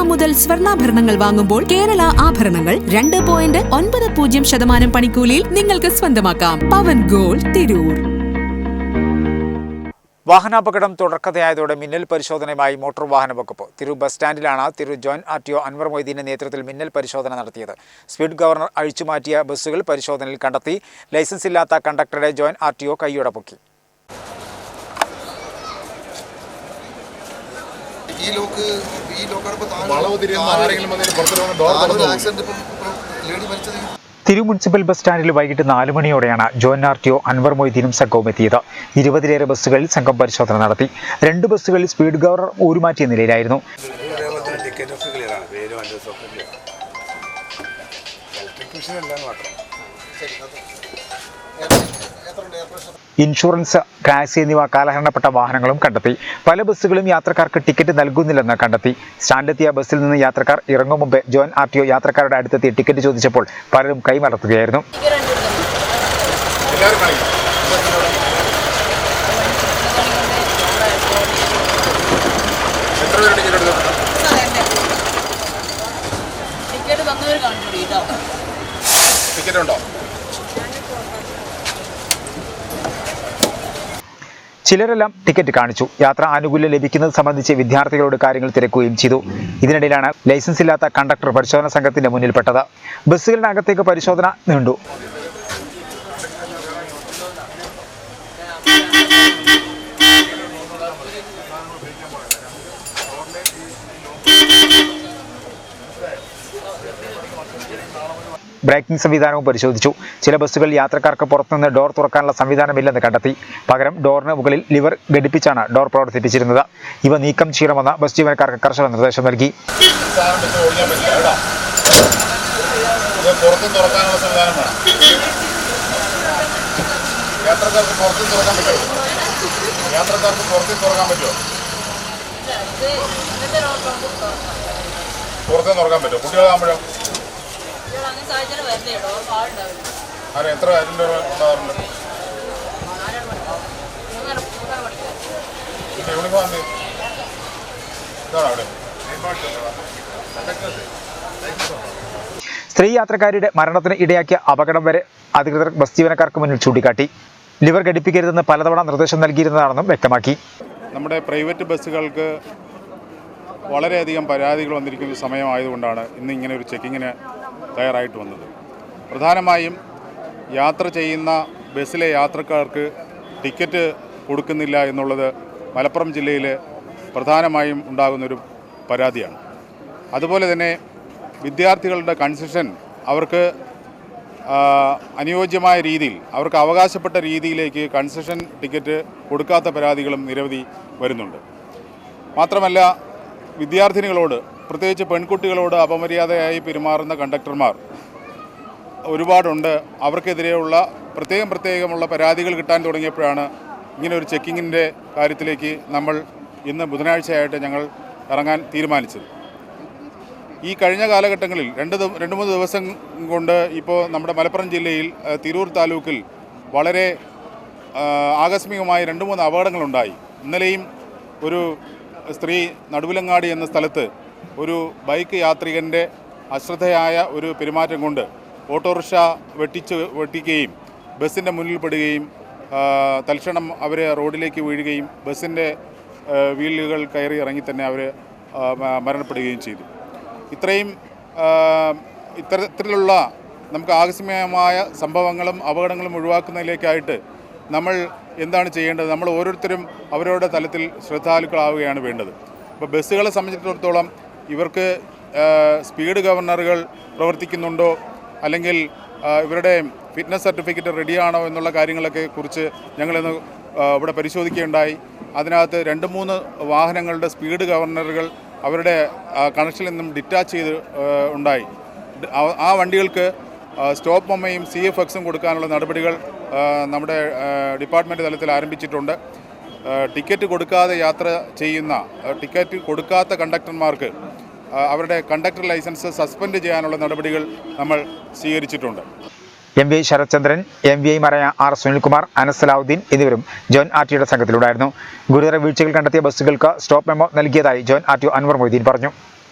Gram മുതൽ സ്വർണാഭരണങ്ങൾ വാങ്ങുമ്പോൾ കേരള ആഭരണങ്ങൾ രണ്ട് പോയിന്റ് ഒൻപത് പൂജ്യം ശതമാനം പണിക്കൂലിയിൽ നിങ്ങൾക്ക് സ്വന്തമാക്കാം. പവൻ ഗോൾ തിരൂർ. വാഹനാപകടം തുടർക്കഥയായതോടെ മിന്നൽ പരിശോധനയുമായി മോട്ടോർ വാഹന വകുപ്പ്. തിരു ബസ് സ്റ്റാൻഡിലാണ് തിരു joint R T O Anwar മൊയ്തീന്റെ നേതൃത്വത്തിൽ മിന്നൽ പരിശോധന നടത്തിയത്. സ്പീഡ് ഗവർണർ അഴിച്ചുമാറ്റിയ ബസ്സുകൾ പരിശോധനയിൽ കണ്ടെത്തി. ലൈസൻസ് ഇല്ലാത്ത കണ്ടക്ടറുടെ ജോയിൻ ആർ ടി ഒ കൈയോടെ പൊക്കി ഈ ലോക്ക് ഈ ലോക്കാണ് ഇപ്പൊ താഴെ- വളവ് തിരിയുന്ന താഴെ- ആരെങ്കിലും വന്നിട്ട് പുറത്തു വന്ന് ഡോർ താഴെ ലോക്ക് ഈ പോകും. ആക്സിഡന്റ് ഇപ്പം ഇപ്പം ലേഡി മരിച്ചത്. ഈ തിരു മുനിസിപ്പൽ ബസ് സ്റ്റാൻഡിൽ വൈകിട്ട് നാല് മണിയോടെയാണ് joint R T O Anwar മൊയ്തീനും സംഘവും എത്തിയത്. ഇരുപതിലേറെ ബസ്സുകളിൽ സംഘം പരിശോധന നടത്തി. രണ്ട് ബസ്സുകളിൽ സ്പീഡ് ഗവർണർ ഊരുമാറ്റിയ നിലയിലായിരുന്നു. ഇലക്ട്രിക് മെഷീൻ മാത്രം. ഇൻഷുറൻസ് ടാക്സി എന്നിവ കാലഹരണപ്പെട്ട വാഹനങ്ങളും കണ്ടെത്തി. പല ബസ്സുകളും യാത്രക്കാർക്ക് ടിക്കറ്റ് നൽകുന്നില്ലെന്ന് കണ്ടെത്തി. സ്റ്റാൻഡിലെത്തിയ ബസ്സിൽ നിന്ന് യാത്രക്കാർ ഇറങ്ങും മുമ്പ് ജോയിൻ ആർ ടി ഒ യാത്രക്കാരുടെ അടുത്തെത്തി ടിക്കറ്റ് ചോദിച്ചപ്പോൾ പലരും കേട്ടോ ടിക്കറ്റ് ഉണ്ടോ ചിലരെല്ലാം ടിക്കറ്റ് കാണിച്ചു. യാത്ര ആനുകൂല്യം ലഭിക്കുന്നത് സംബന്ധിച്ച് വിദ്യാർത്ഥികളോട് കാര്യങ്ങൾ തിരക്കുകയും ചെയ്തു. ഇതിനിടയിലാണ് ലൈസൻസ് ഇല്ലാത്ത കണ്ടക്ടർ പരിശോധന സംഘത്തിന്റെ മുന്നിൽപ്പെട്ടത്. ബസ്സുകളുടെ അകത്തേക്ക് പരിശോധന നീണ്ടു. ബ്രേക്കിംഗ് സംവിധാനവും പരിശോധിച്ചു. ചില ബസ്സുകൾ യാത്രക്കാർക്ക് പുറത്തുനിന്ന് ഡോർ തുറക്കാനുള്ള സംവിധാനമില്ലെന്ന് കണ്ടെത്തി. പകരം ഡോറിന് മുകളിൽ ലിവർ ഘടിപ്പിച്ചാണ് ഡോർ പ്രവർത്തിപ്പിച്ചിരുന്നത്. ഇവ നീക്കം ചെയ്യണമെന്ന് ബസ് ജീവനക്കാർക്ക് കർശന നിർദ്ദേശം നൽകി. പുറത്തും യാത്രക്കാർക്ക് തുറക്കാൻ പറ്റുമോ? യാത്രക്കാർക്ക് തുറക്കാൻ പറ്റുമോ തുറക്കാൻ പറ്റുമോ? കുട്ടികളാകുമ്പോഴോ? ആരെ? എത്ര അതിന്റെ യൂണിഫോം ഇതാണ് അവിടെ? സ്ത്രീ യാത്രക്കാരുടെ മരണത്തിന് ഇടയാക്കിയ അപകടം വരെ അധികൃതർ ബസ് ജീവനക്കാർക്ക് മുന്നിൽ ചൂണ്ടിക്കാട്ടി. ലിവർ ഘടിപ്പിക്കരുതെന്ന് പലതവണ നിർദ്ദേശം നൽകിയിരുന്നതാണെന്നും വ്യക്തമാക്കി. നമ്മുടെ പ്രൈവറ്റ് ബസ്സുകൾക്ക് വളരെയധികം പരാതികൾ വന്നിരിക്കുന്ന സമയമായതുകൊണ്ടാണ് ഇന്ന് ഇങ്ങനെ ഒരു ചെക്കിങ്ങിന് തയ്യാറായിട്ട് വന്നത്. പ്രധാനമായും യാത്ര ചെയ്യുന്ന ബസ്സിലെ യാത്രക്കാർക്ക് ടിക്കറ്റ് കൊടുക്കുന്നില്ല എന്നുള്ളത് മലപ്പുറം ജില്ലയിൽ പ്രധാനമായും ഉണ്ടാകുന്നൊരു പരാതിയാണ്. അതുപോലെ തന്നെ വിദ്യാർത്ഥികളുടെ കൺസെഷൻ അവർക്ക് അനുയോജ്യമായ രീതിയിൽ അവർക്ക് അവകാശപ്പെട്ട രീതിയിലേക്ക് കൺസെഷൻ ടിക്കറ്റ് കൊടുക്കാത്ത പരാതികളും നിരവധി വരുന്നുണ്ട്. മാത്രമല്ല വിദ്യാർത്ഥിനികളോട് പ്രത്യേകിച്ച് പെൺകുട്ടികളോട് അപമര്യാദയായി പെരുമാറുന്ന കണ്ടക്ടർമാർ ഒരുപാടുണ്ട്. അവർക്കെതിരെയുള്ള പ്രത്യേകം പ്രത്യേകമുള്ള പരാതികൾ കിട്ടാൻ തുടങ്ങിയപ്പോഴാണ് ഇങ്ങനെ ഒരു ചെക്കിങ്ങിന്റെ കാര്യത്തിലേക്ക് നമ്മൾ ഇന്ന് ബുധനാഴ്ചയായിട്ട് ഞങ്ങൾ ഇറങ്ങാൻ തീരുമാനിച്ചത്. ഈ കഴിഞ്ഞ കാലഘട്ടങ്ങളിൽ രണ്ട് രണ്ട് മൂന്ന് ദിവസം കൊണ്ട് ഇപ്പോൾ നമ്മുടെ മലപ്പുറം ജില്ലയിൽ തിരൂർ താലൂക്കിൽ വളരെ ആകസ്മികമായി രണ്ട് മൂന്ന് അപകടങ്ങളുണ്ടായി. ഇന്നലെയും ഒരു സ്ത്രീ നടുവിലങ്ങാടി എന്ന സ്ഥലത്ത് ഒരു ബൈക്ക് യാത്രികന്റെ അശ്രദ്ധയായ ഒരു പെരുമാറ്റം കൊണ്ട് ഓട്ടോറിക്ഷ വെട്ടിച്ച് വെട്ടിക്കുകയും ബസ്സിന്റെ മുന്നിൽ പെടുകയും തൽക്ഷണം അവരെ റോഡിലേക്ക് വീഴുകയും ബസ്സിന്റെ വീലുകൾ കയറി ഇറങ്ങി തന്നെ അവർ മരണപ്പെടുകയും ചെയ്തു. ഇത്രയും ഇത്തരത്തിലുള്ള നമുക്ക് ആകസ്മികമായ സംഭവങ്ങളും അപകടങ്ങളും ഒഴിവാക്കുന്നതിലേക്കായിട്ട് നമ്മൾ എന്താണ് ചെയ്യേണ്ടത്? നമ്മൾ ഓരോരുത്തരും അവരവരുടെ തലത്തിൽ ശ്രദ്ധാലുക്കളാവുകയാണ് വേണ്ടത്. അപ്പോൾ ബസ്സുകളെ സംബന്ധിച്ചിടത്തോളം ഇവർക്ക് സ്പീഡ് ഗവർണറുകൾ പ്രവർത്തിക്കുന്നുണ്ടോ? അല്ലെങ്കിൽ ഇവരുടെ ഫിറ്റ്നസ് സർട്ടിഫിക്കറ്റ് റെഡിയാണോ എന്നുള്ള കാര്യങ്ങളൊക്കെ കുറിച്ച് ഞങ്ങളിന്ന് ഇവിടെ പരിശോധിക്കുകയുണ്ടായി. അതിനകത്ത് രണ്ട് മൂന്ന് വാഹനങ്ങളുടെ സ്പീഡ് ഗവർണറുകൾ അവരുടെ കണക്ഷനിൽ നിന്നും ഡിറ്റാച്ച് ചെയ്ത് ഉണ്ടായി. ആ- വണ്ടികൾക്ക് സ്റ്റോപ്പ് മൊമ്മയും സി എഫ് എക്സും കൊടുക്കാനുള്ള നടപടികൾ നമ്മുടെ ഡിപ്പാർട്ട്മെന്റ് തലത്തിൽ ആരംഭിച്ചിട്ടുണ്ട്. ടിക്കറ്റ് കൊടുക്കാതെ യാത്ര ചെയ്യുന്ന ടിക്കറ്റ് കൊടുക്കാത്ത കണ്ടക്ടർമാർക്ക് അവരുടെ കണ്ടക്ടർ ലൈസൻസ് സസ്പെൻഡ് ചെയ്യാനുള്ള നടപടികൾ നമ്മൾ സ്വീകരിച്ചിട്ടുണ്ട്. M V Sarathchandran M V I മറയ R Sunilkumar Anas അനസലാവുദ്ദീൻ എന്നിവരും ജോൻ ആർ ടിയുടെ സംഘത്തിലുണ്ടായിരുന്നു ഗുരുതര വീഴ്ചകൾ കണ്ടെത്തിയ ബസ്സുകൾക്ക് സ്റ്റോപ്പ് മെമ്മോ നൽകിയതായി joint R T Anwar Moideen പറഞ്ഞു.